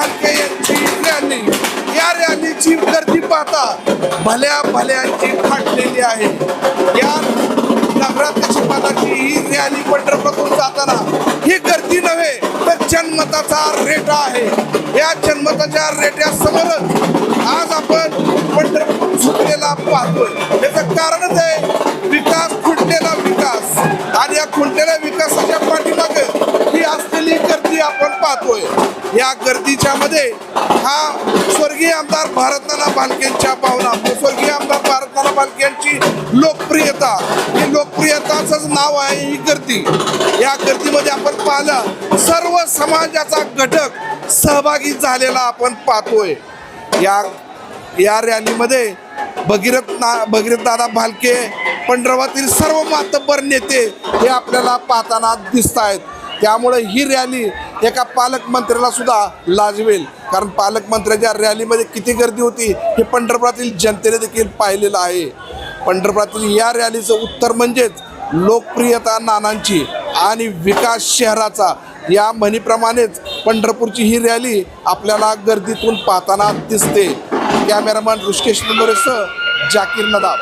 फाटके यांची रॅली या रॅलीची गर्दी पाहता भल्या भल्यांची फाटलेली आहे. या नगराध्यक्षपदाची ही रॅली पंढरपूरतून जाताना ही गर्दी नव्हे तर जनमताचा रेटा आहे. या जनमताच्या रेट्यासमोरच आज आपण पंढरपूर सुटलेला पाहतोय. याचं कारणच आहे आपण पाहतोय. या गर्दीच्या मध्ये हा स्वर्गीय आमदार भारतनाना बालकेंच्या भावना स्वर्गीय आमदार भारतनाना बालके यांची लोकप्रियता. ही लोकप्रियताच नाव आहे ही गर्दी. या गर्दीमध्ये आपण पाहिलं सर्व समाजाचा घटक सहभागी झालेला आपण पाहतोय. या या रॅलीमध्ये भगीरथ ना भगीरथ दादा भालके पंढरवातील सर्व मातब्बर नेते हे आपल्याला पाहताना दिसत आहेत त्यामुळे ही रॅली एका पालकमंत्र्याला सुद्धा लाजवेल. कारण पालकमंत्र्याच्या रॅलीमध्ये किती गर्दी होती हे पंढरपुरातील जनतेने देखील पाहिलेलं आहे. पंढरपुरातील या रॅलीचं उत्तर म्हणजेच लोकप्रियता नानांची आणि विकास शहराचा. या म्हणीप्रमाणेच पंढरपूरची ही रॅली आपल्याला गर्दीतून पाहताना दिसते. कॅमेरामॅन ऋषकेश नंबरेसह जाकीर नदाब.